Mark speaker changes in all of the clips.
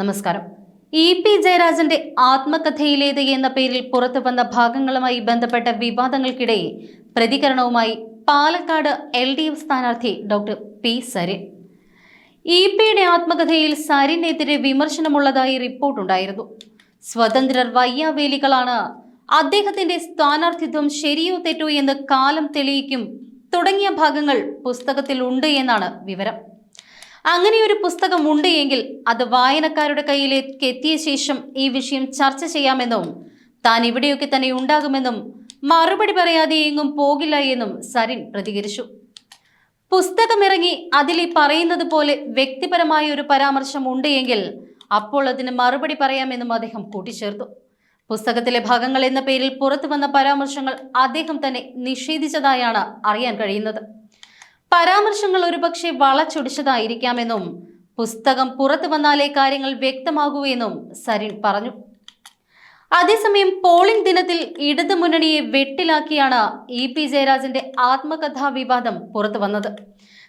Speaker 1: നമസ്കാരം. E P ജയരാജന്റെ ആത്മകഥയിലേത് എന്ന പേരിൽ പുറത്തു വന്ന ഭാഗങ്ങളുമായി ബന്ധപ്പെട്ട വിവാദങ്ങൾക്കിടയിൽ പ്രതികരണവുമായി പാലക്കാട് എൽ ഡി എഫ് സ്ഥാനാർത്ഥി ഡോക്ടർ പി സരിൻ. ഇ പിയുടെ ആത്മകഥയിൽ സരിനെതിരെ വിമർശനമുള്ളതായി റിപ്പോർട്ടുണ്ടായിരുന്നു. സ്വതന്ത്രർ വയ്യാവേലികളാണ് അദ്ദേഹത്തിന്റെ സ്ഥാനാർത്ഥിത്വം ശരിയോ തെറ്റോ എന്ന് കാലം തെളിയിക്കും തുടങ്ങിയ ഭാഗങ്ങൾ പുസ്തകത്തിൽ ഉണ്ട് എന്നാണ് വിവരം. അങ്ങനെ ഒരു പുസ്തകം ഉണ്ട് എങ്കിൽ അത് വായനക്കാരുടെ കയ്യിലേക്ക് എത്തിയ ശേഷം ഈ വിഷയം ചർച്ച ചെയ്യാമെന്നും താൻ ഇവിടെയൊക്കെ തന്നെ ഉണ്ടാകുമെന്നും മറുപടി പറയാതെ എങ്ങും പോകില്ല എന്നും സരിൻ പ്രതികരിച്ചു. പുസ്തകമിറങ്ങി അതിൽ പറയുന്നത് പോലെ വ്യക്തിപരമായ ഒരു പരാമർശം ഉണ്ട് എങ്കിൽ അപ്പോൾ അതിന് മറുപടി പറയാമെന്നും അദ്ദേഹം കൂട്ടിച്ചേർത്തു. പുസ്തകത്തിലെ ഭാഗങ്ങൾ എന്ന പേരിൽ പുറത്തു വന്ന പരാമർശങ്ങൾ അദ്ദേഹം തന്നെ നിഷേധിച്ചതായാണ് അറിയാൻ കഴിയുന്നത്. പരാമർശങ്ങൾ ഒരുപക്ഷെ വളച്ചൊടിച്ചതായിരിക്കാമെന്നും പുസ്തകം പുറത്തു വന്നാലേ കാര്യങ്ങൾ വ്യക്തമാകൂ എന്നും സരിൻ പറഞ്ഞു. അതേസമയം പോളിംഗ് ദിനത്തിൽ ഇടതു മുന്നണിയെ വെട്ടിലാക്കിയാണ് ഇ പി ജയരാജന്റെ ആത്മകഥാ വിവാദം പുറത്തു വന്നത്.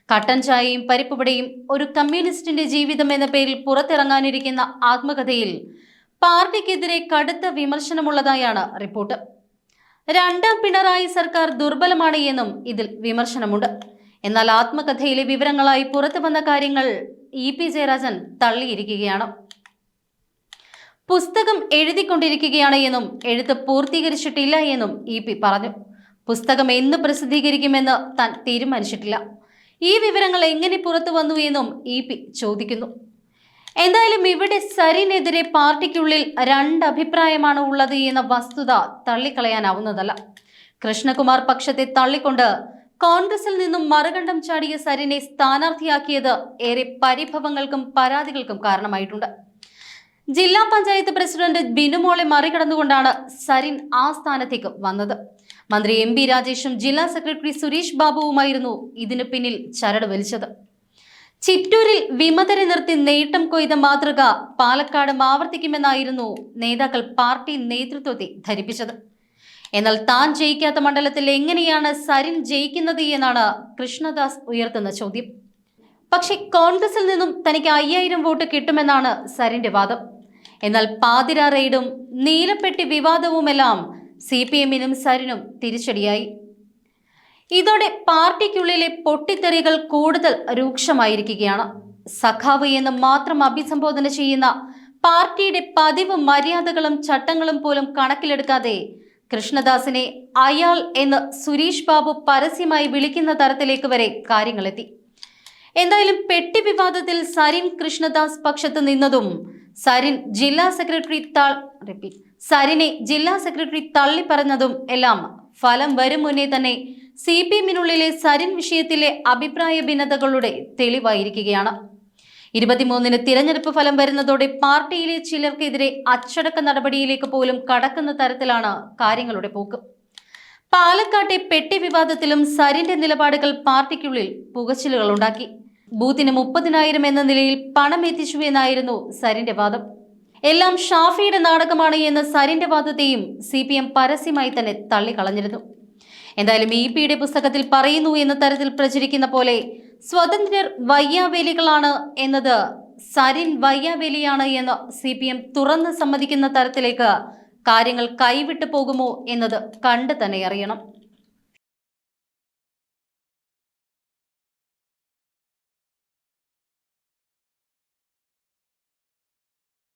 Speaker 1: കട്ടൻ ചായയും പരിപ്പുവടയും ഒരു കമ്മ്യൂണിസ്റ്റിന്റെ ജീവിതം എന്ന പേരിൽ പുറത്തിറങ്ങാനിരിക്കുന്ന ആത്മകഥയിൽ പാർട്ടിക്കെതിരെ കടുത്ത വിമർശനമുള്ളതായാണ് റിപ്പോർട്ട്. രണ്ടാം പിണറായി സർക്കാർ ദുർബലമാണ് എന്നും ഇതിൽ വിമർശനമുണ്ട്. എന്നാൽ ആത്മകഥയിലെ വിവരങ്ങളായി പുറത്തു വന്ന കാര്യങ്ങൾ ഇ പി ജയരാജൻ തള്ളിയിരിക്കുകയാണ്. പുസ്തകം എഴുതിക്കൊണ്ടിരിക്കുകയാണ് എന്നും എഴുത്ത് പൂർത്തീകരിച്ചിട്ടില്ല എന്നും ഇ പി പറഞ്ഞു. പുസ്തകം എന്ന് പ്രസിദ്ധീകരിക്കുമെന്ന് താൻ തീരുമാനിച്ചിട്ടില്ല. ഈ വിവരങ്ങൾ എങ്ങനെ പുറത്തു വന്നു എന്നും ഇ പി ചോദിക്കുന്നു. എന്തായാലും ഇവിടെ സരിനെതിരെ പാർട്ടിക്കുള്ളിൽ രണ്ട് അഭിപ്രായമാണ് ഉള്ളത് എന്ന വസ്തുത തള്ളിക്കളയാനാവുന്നതല്ല. കൃഷ്ണകുമാർ പക്ഷത്തെ തള്ളിക്കൊണ്ട് കോൺഗ്രസിൽ നിന്നും മറുകണ്ഠം ചാടിയ സരിനെ സ്ഥാനാർത്ഥിയാക്കിയത് ഏറെ പരിഭവങ്ങൾക്കും പരാതികൾക്കും കാരണമായിട്ടുണ്ട്. ജില്ലാ പഞ്ചായത്ത് പ്രസിഡന്റ് ബിനുമോളെ മറികടന്നുകൊണ്ടാണ് സരിൻ ആ സ്ഥാനത്തേക്ക് വന്നത്. മന്ത്രി എം പി രാജേഷും ജില്ലാ സെക്രട്ടറി സുരേഷ് ബാബുവുമായിരുന്നു ഇതിനു പിന്നിൽ ചരട് വലിച്ചത്. ചിറ്റൂരിൽ വിമതരെ നിർത്തി നേട്ടം കൊയ്ത മാതൃക പാലക്കാട് ആവർത്തിക്കുമെന്നായിരുന്നു നേതാക്കൾ പാർട്ടി നേതൃത്വത്തെ ധരിപ്പിച്ചത്. എന്നാൽ താൻ ജയിക്കാത്ത മണ്ഡലത്തിൽ എങ്ങനെയാണ് സരിൻ ജയിക്കുന്നത് എന്നാണ് കൃഷ്ണദാസ് ഉയർത്തുന്ന ചോദ്യം. പക്ഷെ കോൺഗ്രസിൽ നിന്നും തനിക്ക് അയ്യായിരം വോട്ട് കിട്ടുമെന്നാണ് സരിന്റെ വാദം. എന്നാൽ പാതിര റെയ്ഡും നീലപ്പെട്ടി വിവാദവുമെല്ലാം സി പി എമ്മിനും സരിനും തിരിച്ചടിയായി. ഇതോടെ പാർട്ടിക്കുള്ളിലെ പൊട്ടിത്തെറികൾ കൂടുതൽ രൂക്ഷമായിരിക്കുകയാണ്. സഖാവ് എന്ന് മാത്രം അഭിസംബോധന ചെയ്യുന്ന പാർട്ടിയുടെ പതിവ് മര്യാദകളും ചട്ടങ്ങളും പോലും കണക്കിലെടുക്കാതെ കൃഷ്ണദാസിനെ അയാൾ എന്ന് സുരേഷ് ബാബു പരസ്യമായി വിളിക്കുന്ന തരത്തിലേക്ക് വരെ കാര്യങ്ങളെത്തി. എന്തായാലും പെട്ടി വിവാദത്തിൽ സരിൻ കൃഷ്ണദാസ് പക്ഷത്ത് നിന്നതും സരിൻ ജില്ലാ സെക്രട്ടറി റിപ്പീറ്റ് സരിനെ ജില്ലാ സെക്രട്ടറി തള്ളിപ്പറഞ്ഞതും എല്ലാം ഫലം വരും മുന്നേ തന്നെ സി പി എമ്മിനുള്ളിലെ സരിൻ വിഷയത്തിലെ അഭിപ്രായ ഭിന്നതകളുടെ തെളിവായിരിക്കുകയാണ്. ഇരുപത്തിമൂന്നിന് തിരഞ്ഞെടുപ്പ് ഫലം വരുന്നതോടെ പാർട്ടിയിലെ ചിലർക്കെതിരെ അച്ചടക്ക നടപടിയിലേക്ക് പോലും കടക്കുന്ന തരത്തിലാണ് കാര്യങ്ങളുടെ പോക്ക്. പാലക്കാട്ടെ പെട്ടി വിവാദത്തിലും സരിന്റെ നിലപാടുകൾ പാർട്ടിക്കുള്ളിൽ പുകച്ചിലുകൾ ഉണ്ടാക്കി. ബൂത്തിന് മുപ്പതിനായിരം എന്ന നിലയിൽ പണം എത്തിച്ചു എന്നായിരുന്നു സരിന്റെ വാദം. എല്ലാം ഷാഫിയുടെ നാടകമാണ് എന്ന സരിന്റെ വാദത്തെയും സി പി എം പരസ്യമായി തന്നെ തള്ളിക്കളഞ്ഞിരുന്നു. എന്തായാലും ഇ പിയുടെ പുസ്തകത്തിൽ പറയുന്നു എന്ന തരത്തിൽ പ്രചരിക്കുന്ന പോലെ സ്വതന്ത്രർ വയ്യാവേലികളാണ് എന്നത്. സരിൻ വയ്യാവേലിയാണ് എന്ന് സി പി എം തുറന്ന് സമ്മതിക്കുന്ന തരത്തിലേക്ക് കാര്യങ്ങൾ കൈവിട്ടു പോകുമോ എന്നത് കണ്ടു തന്നെ അറിയണം.